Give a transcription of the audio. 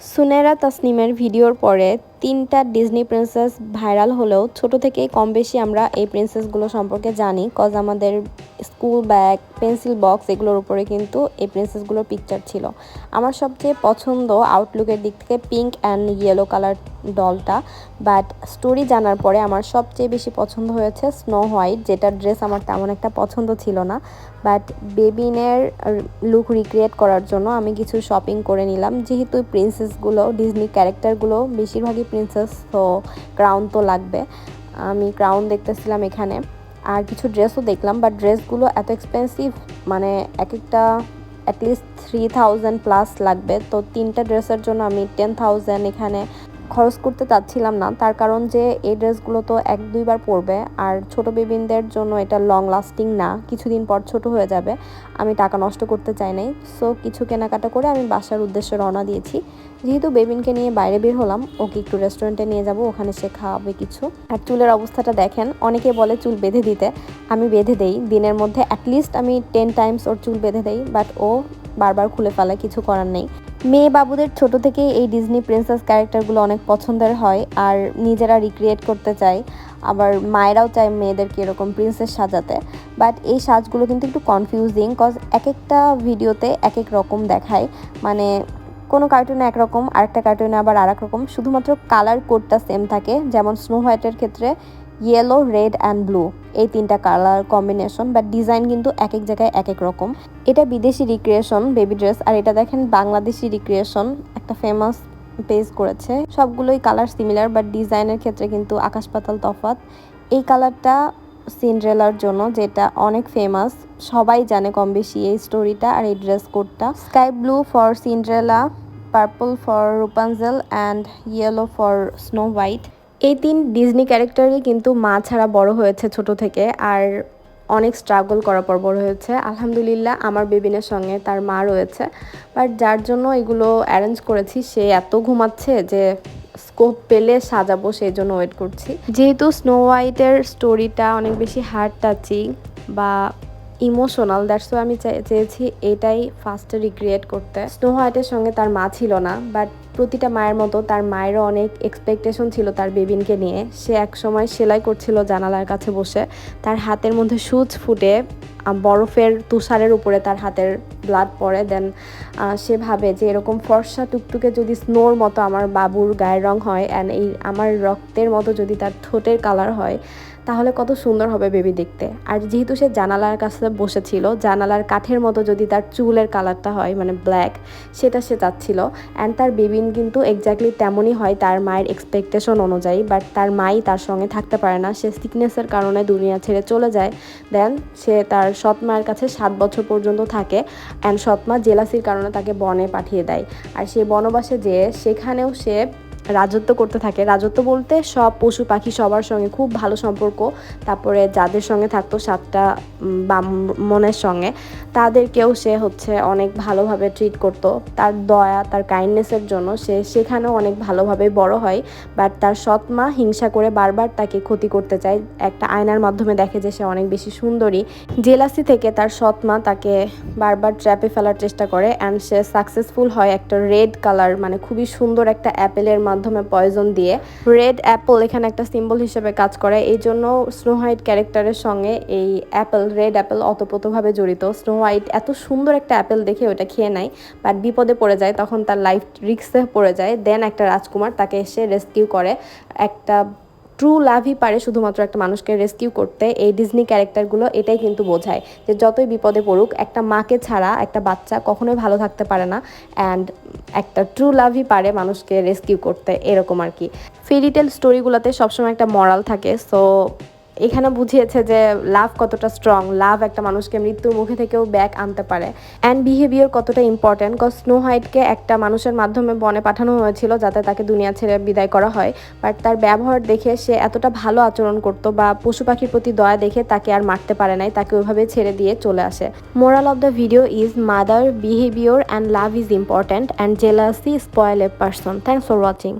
সুনেরা তাসনিমের ভিডিওর পরে তিনটা ডিজনি প্রিন্সেস ভাইরাল হলেও ছোট থেকে কম বেশি আমরা এই প্রিন্সেসগুলো সম্পর্কে জানি। কজ আমাদের স্কুল ব্যাগ, পেন্সিল বক্স এগুলোর উপরে কিন্তু এই প্রিন্সেসগুলোর পিকচার ছিল। আমার সবচেয়ে পছন্দ আউটলুকের দিক থেকে পিঙ্ক অ্যান্ড ইয়েলো কালার ডলটা বাট স্টোরি জানার পরে আমার সবচেয়ে বেশি পছন্দ হয়েছে স্নো হোয়াইট যেটা ড্রেস আমার তেমন একটা পছন্দ ছিল না। বাট বেবিনের লুক রিক্রিয়েট করার জন্য আমি কিছু শপিং করে নিলাম। যেহেতু প্রিন্সেসগুলো ডিজনি ক্যারেক্টারগুলো বেশিরভাগই প্রিন্সেস তো ক্রাউন তো লাগবে। আমি ক্রাউন দেখতেছিলাম এখানে। আর কিছু ড্রেসও দেখলাম বাট ড্রেসগুলো এত এক্সপেন্সিভ মানে এক একটা অ্যাটলিস্ট থ্রি থাউজেন্ড প্লাস লাগবে। তো তিনটা ড্রেসের জন্য আমি টেন থাউজেন্ড এখানে খরচ করতে চাচ্ছিলাম না। তার কারণ যে, এই ড্রেসগুলো তো এক দুইবার পরবে। আর ছোট বেবিনদের জন্য এটা লং লাস্টিং না। কিছুদিন পর ছোট হয়ে যাবে। আমি টাকা নষ্ট করতে চাই নাই। সো কিছু কেনাকাটা করে আমি বাসার উদ্দেশ্যে রওনা দিয়েছি। যেহেতু বেবিনকে নিয়ে বাইরে বের হলাম, ওকে একটু রেস্টুরেন্টে নিয়ে যাব। ওখানে সে খাওয়াবে কিছু। আর চুলের অবস্থাটা দেখেন, অনেকে বলে চুল বেঁধে দিতে। আমি বেঁধে দেই। দিনের মধ্যে অ্যাটলিস্ট আমি টেন টাইমস ওর চুল বেঁধে দেই। বাট ও বারবার খুলে ফেলে, কিছু করার নেই। মেয়ে বাবুদের ছোট থেকে এই ডিজনি প্রিন্সেস ক্যারেক্টারগুলো অনেক পছন্দের হয়, আর নিজেরা রিক্রিয়েট করতে চায়। আবার মায়েরাও চায় মেয়েদেরকে এরকম প্রিন্সেস সাজাতে। বাট এই সাজগুলো কিন্তু একটু কনফিউজিং কজ এক একটা ভিডিওতে এক এক রকম দেখায়। মানে কোনো কার্টুনে একরকম, আরেকটা কার্টুনে আবার আর রকম। শুধুমাত্র কালার কোডটা সেম থাকে। যেমন স্নো হোয়াইটের ক্ষেত্রে ইয়েলো রেড অ্যান্ড ব্লু এই তিনটা কালার কম্বিনেশন বাট ডিজাইন কিন্তু এক এক জায়গায় এক এক রকম। এটা বিদেশি রিক্রিয়েশন বেবি ড্রেস আর এটা দেখেন বাংলাদেশি রিক্রিয়েশন একটা ফেমাস পেজ করেছে। সবগুলোই কালার সিমিলার বাট ডিজাইনের ক্ষেত্রে কিন্তু আকাশ পাতাল তফাত এই কালারটা সিন্ড্রেলার জন্য, যেটা অনেক ফেমাস সবাই জানে কম বেশি এই স্টোরিটা আর এই ড্রেস কোডটা sky blue for Cinderella purple for Rapunzel and yellow for snow white এই তিন ডিজনি ক্যারেক্টারই কিন্তু মা ছাড়া বড় হয়েছে ছোট থেকে আর অনেক স্ট্রাগল করার পর বড় হয়েছে। আলহামদুলিল্লাহ, আমার বেবিনের সঙ্গে তার মা রয়েছে। বাট যার জন্য এগুলো অ্যারেঞ্জ করেছি, সে এত ঘুমাচ্ছে যে স্কোপ পেলে সাজাবো, সেই জন্য ওয়েট করছি। যেহেতু স্নো হোয়াইটের স্টোরিটা অনেক বেশি হার্ড টাচিং বা ইমোশনাল দ্যাটস আমি চেয়েছি এটাই ফার্স্টে রিক্রিয়েট করতে। স্নো হোয়াইটের সঙ্গে তার মা ছিল না বাট প্রতিটা মায়ের মতো তার মায়েরও অনেক এক্সপেকটেশন ছিল তার বেবিনকে নিয়ে। সে এক সময় সেলাই করছিল জানালার কাছে বসে। তার হাতের মধ্যে সুচ ফুটে বরফের তুষারের উপরে তার হাতের ব্লাড পড়ে দেন সে ভাবে যে এরকম ফর্সা টুকটুকে যদি স্নোর মতো আমার বাবুর গায়ের রং হয় অ্যান্ড এই আমার রক্তের মতো যদি তার ঠোঁটের কালার হয়, তাহলে কত সুন্দর হবে বেবি দেখতে। আর যেহেতু সে জানালার কাছে বসেছিল, জানালার কাঠের মতো যদি তার চুলের কালারটা হয় মানে ব্ল্যাক সেটা সে চাচ্ছিল। অ্যান্ড তার বেবিন কিন্তু এক্স্যাক্টলি তেমনই হয় তার মায়ের এক্সপেকটেশন অনুযায়ী বাট তার মাই তার সঙ্গে থাকতে পারে না। সে সিকনেসের কারণে দুনিয়া ছেড়ে চলে যায়। দেন সে তার সৎ মায়ের কাছে সাত বছর পর্যন্ত থাকে। অ্যান্ড সৎমা জেলাসির কারণে তাকে বনে পাঠিয়ে দেয়। আর সেই বনবাসে যেয়ে সেখানেও সে রাজত্ব করতে থাকে। রাজত্ব বলতে সব পশু পাখি সবার সঙ্গে খুব ভালো সম্পর্ক। তারপরে যাদের সঙ্গে থাকতো সাতটা মনের সঙ্গে, তাদেরকেও সে হচ্ছে অনেক ভালোভাবে ট্রিট করত। তার দয়া, তার কাইন্ডনেসের জন্য সে সেখানেও অনেক ভালোভাবে বড় হয়। বাট তার সৎ মা হিংসা করে বারবার তাকে ক্ষতি করতে চায়। একটা আয়নার মাধ্যমে দেখে যে সে অনেক বেশি সুন্দরী। জেলাসি থেকে তার সৎ মা তাকে বারবার ট্র্যাপে ফেলার চেষ্টা করে। অ্যান্ড সে সাকসেসফুল হয় একটা রেড কালার মানে খুবই সুন্দর একটা অ্যাপেলের মাধ্যমে। মাধ্যমে পয়জন দিয়ে রেড অ্যাপল এখানে একটা সিম্বল হিসেবে কাজ করে। এই জন্য স্নো হোয়াইট ক্যারেক্টারের সঙ্গে এই অ্যাপেল রেড অ্যাপেল অতপ্রতভাবে জড়িত। স্নো হোয়াইট এত সুন্দর একটা অ্যাপেল দেখে ওটা খেয়ে নেয় বাট বিপদে পড়ে যায়, তখন তার লাইফ রিক্সে পড়ে যায়। দেন একটা রাজকুমার তাকে এসে রেস্কিউ করে। একটা ট্রু লাভই পারে শুধুমাত্র একটা মানুষকে রেস্কিউ করতে, এই ডিজনি ক্যারেক্টারগুলো এটাই কিন্তু বোঝায় যে যতই বিপদে পড়ুক, একটা মাকে ছাড়া একটা বাচ্চা কখনোই ভালো থাকতে পারে না অ্যান্ড একটা ট্রু লাভই পারে মানুষকে রেস্কিউ করতে, এরকম আর কি। ফেরিটেল স্টোরিগুলোতে সবসময় একটা মরাল থাকে সো এখানে বুঝিয়েছে যে লাভ কতটা স্ট্রং লাভ একটা মানুষকে মৃত্যুর মুখে থেকেও ব্যাক আনতে পারে। অ্যান্ড বিহেভিয়ার কতটা ইম্পর্ট্যান্ট কজ স্নো হোয়াইটকে একটা মানুষের মাধ্যমে বনে পাঠানো হয়েছিল যাতে তাকে দুনিয়া ছেড়ে বিদায় করা হয়। বাট তার ব্যবহার দেখে সে এতটা ভালো আচরণ করত বা পশু পাখির প্রতি দয়া দেখে তাকে আর মারতে পারে নাই, তাকে ওইভাবে ছেড়ে দিয়ে চলে আসে। Moral of the video is mother behaviour and love is important and jealousy spoil a person thanks for watching